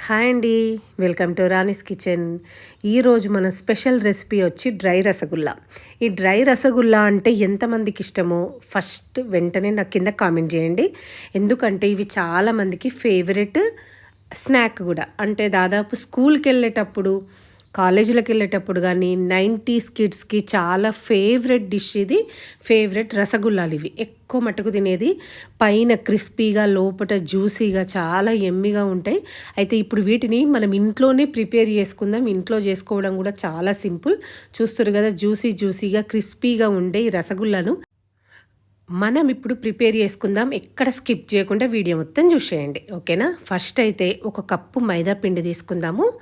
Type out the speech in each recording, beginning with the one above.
Hi అండి. Welcome to Rani's kitchen. ఈరోజు మన స్పెషల్ రెసిపీ వచ్చి డ్రై రసగుల్లా. ఈ డ్రై రసగుల్లా అంటే ఎంతమందికి ఇష్టమో ఫస్ట్ వెంటనే నాకు కింద కామెంట్ చేయండి. ఎందుకంటే ఇవి చాలామందికి ఫేవరెట్ స్నాక్ కూడా. అంటే దాదాపు స్కూల్కి వెళ్ళేటప్పుడు కాలేజీలకు వెళ్ళేటప్పుడు కానీ నైంటీస్ కిడ్స్కి చాలా ఫేవరెట్ డిష్ ఇది. ఫేవరెట్ రసగుల్లాలు ఇవి. ఎక్కువ మటుకు తినేది పైన క్రిస్పీగా లోపల జ్యూసీగా చాలా ఎమ్మిగా ఉంటాయి. అయితే ఇప్పుడు వీటిని మనం ఇంట్లోనే ప్రిపేర్ చేసుకుందాం. ఇంట్లో చేసుకోవడం కూడా చాలా సింపుల్. చూస్తారు కదా జ్యూసీ జ్యూసీగా క్రిస్పీగా ఉండే ఈ రసగుల్లాను మనం ఇప్పుడు ప్రిపేర్ చేసుకుందాం. ఎక్కడ స్కిప్ చేయకుండా వీడియో మొత్తం చూసేయండి. ఓకేనా? ఫస్ట్ అయితే ఒక కప్పు మైదా పిండి తీసుకుందాము.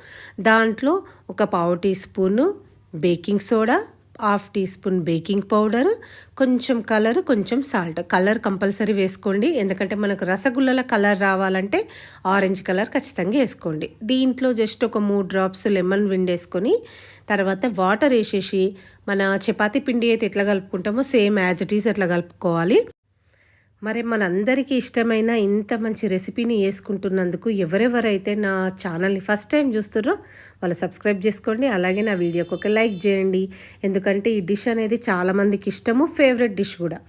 దాంట్లో ఒక పావు teaspoon baking soda half teaspoon baking powder కొంచెం కలర్ కొంచెం సాల్ట్. కలర్ కంపల్సరీ వేసుకోండి. ఎందుకంటే మనకు రసగుల్లల కలర్ రావాలంటే ఆరెంజ్ కలర్ ఖచ్చితంగా వేసుకోండి. దీంట్లో జస్ట్ ఒక మూడు డ్రాప్స్ లెమన్ విండేసుకొని తర్వాత వాటర్ వేసేసి మన చపాతీ పిండి అయితే ఎట్లా కలుపుకుంటామో సేమ్ యాజ్ ఇట్ ఈస్ అట్లా కలుపుకోవాలి. మరి మనందరికీ ఇష్టమైన ఇంత మంచి రెసిపీని వేసుకుంటున్నందుకు ఎవరెవరైతే నా ఛానల్ని ఫస్ట్ టైం చూస్తారో వాళ్ళు సబ్స్క్రైబ్ చేసుకోండి. అలాగే నా వీడియోకి ఒక లైక్ చేయండి. ఎందుకంటే ఈ డిష్ అనేది చాలామందికి ఇష్టము ఫేవరెట్ డిష్ కూడా.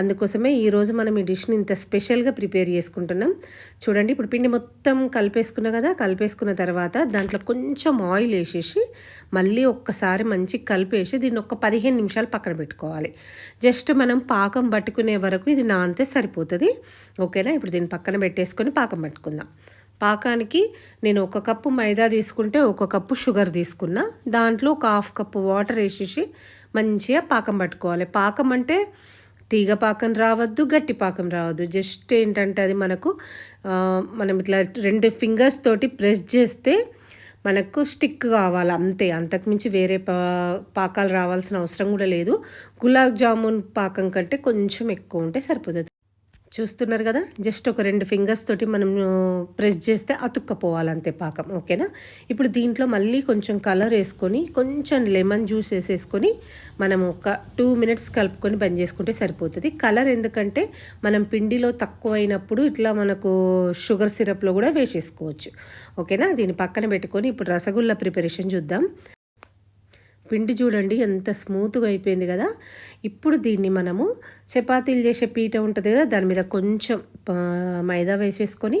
అందుకోసమే ఈరోజు మనం ఈ డిష్ని ఇంత స్పెషల్గా ప్రిపేర్ చేసుకుంటున్నాం. చూడండి ఇప్పుడు పిండి మొత్తం కలిపేసుకున్నా కదా కలిపేసుకున్న తర్వాత దాంట్లో కొంచెం ఆయిల్ వేసేసి మళ్ళీ ఒక్కసారి మంచి కలిపేసి దీన్ని ఒక పదిహేను నిమిషాలు పక్కన పెట్టుకోవాలి. జస్ట్ మనం పాకం పట్టుకునే వరకు ఇది నానితే సరిపోతుంది. ఓకేనా? ఇప్పుడు దీన్ని పక్కన పెట్టేసుకొని పాకం పట్టుకుందాం. పాకానికి నేను ఒక కప్పు మైదా తీసుకుంటే ఒక కప్పు షుగర్ తీసుకున్నా. దాంట్లో ఒక హాఫ్ కప్పు వాటర్ వేసేసి మంచిగా పాకం పట్టుకోవాలి. పాకం అంటే తీగ పాకం రావద్దు గట్టి పాకం రావద్దు. జస్ట్ ఏంటంటే అది మనకు మనం ఇట్లా రెండు ఫింగర్స్ తోటి ప్రెస్ చేస్తే మనకు స్టిక్ కావాలి. అంతే. అంతకుమించి వేరే పా పాకాలు రావాల్సిన అవసరం కూడా లేదు. గులాబ్ జామున్ పాకం కంటే కొంచెం ఎక్కువ ఉంటే సరిపోతుంది. చూస్తున్నారు కదా? జస్ట్ ఒక రెండు ఫింగర్స్ తోటి మనం ప్రెస్ చేస్తే అతుక్కపోవాలంతే పాకం ఓకేనా? ఇప్పుడు దీంట్లో మళ్ళీ కొంచెం కలర్ వేసుకొని కొంచెం లెమన్ జ్యూస్ వేసేసుకొని మనం ఒక టూ మినిట్స్ కలుపుకొని బంద్ చేసుకుంటే సరిపోతుంది. కలర్ ఎందుకంటే మనం పిండిలో తక్కువైనప్పుడు ఇట్లా మనకు షుగర్ సిరప్లో కూడా వేసేసుకోవచ్చు ఓకేనా? దీన్ని పక్కన పెట్టుకొని ఇప్పుడు రసగుల్లా ప్రిపరేషన్ చూద్దాం. పిండి చూడండి ఎంత స్మూత్గా అయిపోయింది కదా. ఇప్పుడు దీన్ని మనము చపాతీలు చేసే పీట ఉంటుంది కదా దాని మీద కొంచెం మైదా వేసేసుకొని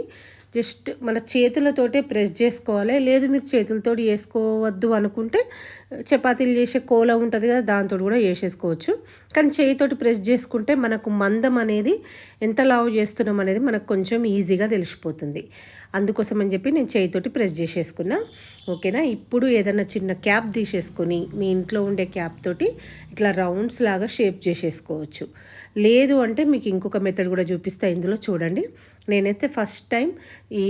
జస్ట్ మన చేతులతోటే ప్రెస్ చేసుకోవాలి. లేదు మీరు చేతులతో వేసుకోవద్దు అనుకుంటే చపాతీలు చేసే కోల ఉంటుంది కదా దాంతో కూడా వేసేసుకోవచ్చు. కానీ చేయితోటి ప్రెస్ చేసుకుంటే మనకు మందం అనేది ఎంత లావు చేస్తున్నాం అనేది మనకు కొంచెం ఈజీగా తెలిసిపోతుంది. అందుకోసం అని చెప్పి నేను చేయితోటి ప్రెస్ చేసేసుకున్నా. ఓకేనా? ఇప్పుడు ఏదైనా చిన్న క్యాప్ తీసేసుకొని మీ ఇంట్లో ఉండే క్యాప్ తోటి ఇట్లా రౌండ్స్ లాగా షేప్ చేసేసుకోవచ్చు. లేదు అంటే మీకు ఇంకొక మెథడ్ కూడా చూపిస్తా ఇందులో చూడండి. నేనైతే ఫస్ట్ టైం ఈ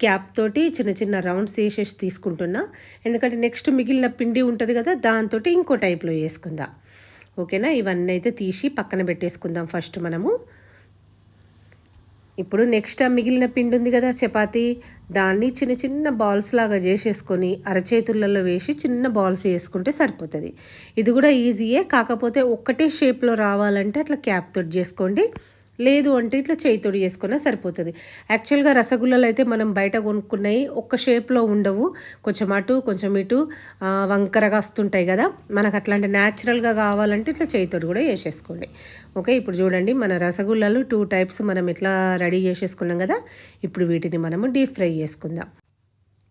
క్యాప్ తోటి చిన్న చిన్న రౌండ్స్ వేసేసి తీసుకుంటున్నా. ఎందుకంటే నెక్స్ట్ మిగిలిన పిండి ఉంటుంది కదా దాంతో ఇంకో టైప్లో వేసుకుందాం. ఓకేనా ఇవన్నీ అయితే తీసి పక్కన పెట్టేసుకుందాం ఫస్ట్ మనము. ఇప్పుడు నెక్స్ట్ ఆ మిగిలిన పిండి ఉంది కదా చపాతి. దాన్ని చిన్న చిన్న బాల్స్ లాగా చేసేసుకొని అరచేతులలో వేసి చిన్న బాల్స్ వేసుకుంటే సరిపోతుంది. ఇది కూడా ఈజీయే కాకపోతే ఒక్కటే షేప్లో రావాలంటే అట్లా క్యాప్ తోటి చేసుకోండి. లేదు అంటే ఇట్లా చేయితోడి చేసుకున్నా సరిపోతుంది. యాక్చువల్గా రసగుల్లలు అయితే మనం బయట కొనుక్కున్నాయి ఒక్క షేప్లో ఉండవు. కొంచెం అటు కొంచెం ఇటు వంకరగా వస్తుంటాయి కదా. మనకు అట్లాంటి న్యాచురల్గా కావాలంటే ఇట్లా చేయితోడు కూడా వేసేసుకోండి ఓకే ఇప్పుడు చూడండి మన రసగుల్లలు టూ టైప్స్ మనం ఇట్లా రెడీ చేసేసుకున్నాం కదా. ఇప్పుడు వీటిని మనము డీప్ ఫ్రై చేసుకుందాం.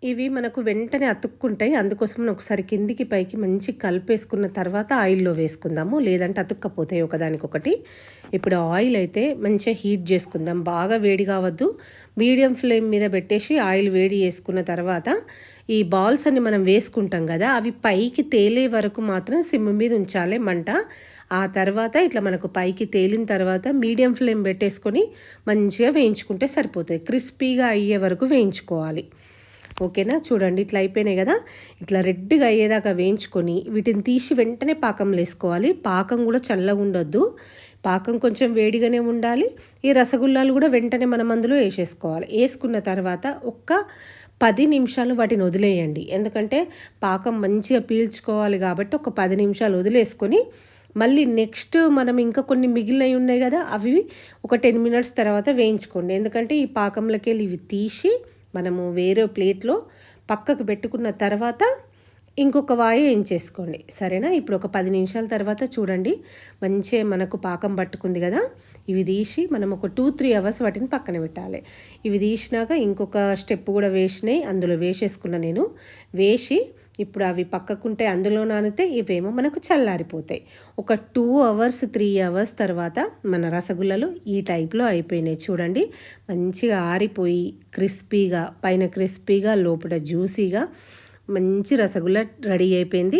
ఇవి మనకు వెంటనే అతుక్కుంటాయి. అందుకోసం ఒకసారి కిందికి పైకి మంచి కలిపేసుకున్న తర్వాత ఆయిల్లో వేసుకుందాము. లేదంటే అతుక్కపోతాయి ఒకదానికొకటి. ఇప్పుడు ఆయిల్ అయితే మంచిగా హీట్ చేసుకుందాం. బాగా వేడి కావద్దు. మీడియం ఫ్లేమ్ మీద పెట్టేసి ఆయిల్ వేడి చేసుకున్న తర్వాత ఈ బాల్స్ అన్ని మనం వేసుకుంటాం కదా అవి పైకి తేలే వరకు మాత్రం సిమ్ మీద ఉంచాలి మంట. ఆ తర్వాత ఇట్లా మనకు పైకి తేలిన తర్వాత మీడియం ఫ్లేమ్ పెట్టేసుకొని మంచిగా వేయించుకుంటే సరిపోతుంది. క్రిస్పీగా అయ్యే వరకు వేయించుకోవాలి. ఓకేనా? చూడండి ఇట్లా అయిపోయినాయి కదా? ఇట్లా రెడ్గా అయ్యేదాకా వేయించుకొని వీటిని తీసి వెంటనే పాకంలో వేసుకోవాలి. పాకం కూడా చల్లగా ఉండొద్దు. పాకం కొంచెం వేడిగానే ఉండాలి. ఈ రసగుల్లాలు కూడా వెంటనే మనం అందులో వేసేసుకోవాలి. వేసుకున్న తర్వాత ఒక్క పది నిమిషాలు వాటిని వదిలేయండి. ఎందుకంటే పాకం మంచిగా పీల్చుకోవాలి కాబట్టి ఒక పది నిమిషాలు వదిలేసుకొని మళ్ళీ నెక్స్ట్ మనం ఇంకా కొన్ని మిగిలినవి ఉన్నాయి కదా అవి ఒక టెన్ మినిట్స్ తర్వాత వేయించుకోండి. ఎందుకంటే ఈ పాకంలోకి వెళ్ళి ఇవి తీసి మనము వేరే ప్లేట్లో పక్కకు పెట్టుకున్న తర్వాత ఇంకొక వాయి వేయించేసుకోండి సరేనా? ఇప్పుడు ఒక పది నిమిషాల తర్వాత చూడండి. మంచిగా మనకు పాకం పట్టుకుంది కదా? ఇవి తీసి మనం ఒక టూ త్రీ అవర్స్ వాటిని పక్కన పెట్టాలి. ఇవి తీసినాక ఇంకొక స్టెప్ కూడా వేసినాయి. అందులో వేసేసుకున్నా నేను. వేసి ఇప్పుడు అవి పక్కకుంటే అందులో నానితే ఇవేమో మనకు చల్లారిపోతాయి. ఒక టూ అవర్స్ త్రీ అవర్స్ తర్వాత మన రసగుల్లలు ఈ టైప్లో అయిపోయినాయి. చూడండి. మంచిగా ఆరిపోయి క్రిస్పీగా పైన క్రిస్పీగా లోపల జ్యూసీగా మంచి రసగుల్లా రెడీ అయిపోయింది.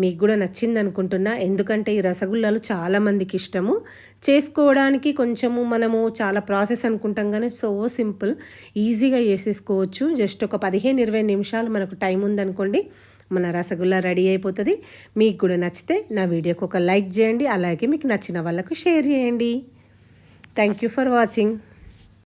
మీకు కూడా నచ్చింది అనుకుంటున్నా. ఎందుకంటే ఈ రసగుల్లాలు చాలామందికి ఇష్టము. చేసుకోవడానికి కొంచెము మనము చాలా ప్రాసెస్ అనుకుంటాం కానీ సో సింపుల్ ఈజీగా చేసేసుకోవచ్చు. జస్ట్ ఒక పదిహేను ఇరవై నిమిషాలు మనకు టైం ఉందనుకోండి మన రసగుల్లా రెడీ అయిపోతుంది. మీకు కూడా నచ్చితే నా వీడియోకి ఒక లైక్ చేయండి అలాగే మీకు నచ్చిన వాళ్ళకు షేర్ చేయండి. Thank you for watching.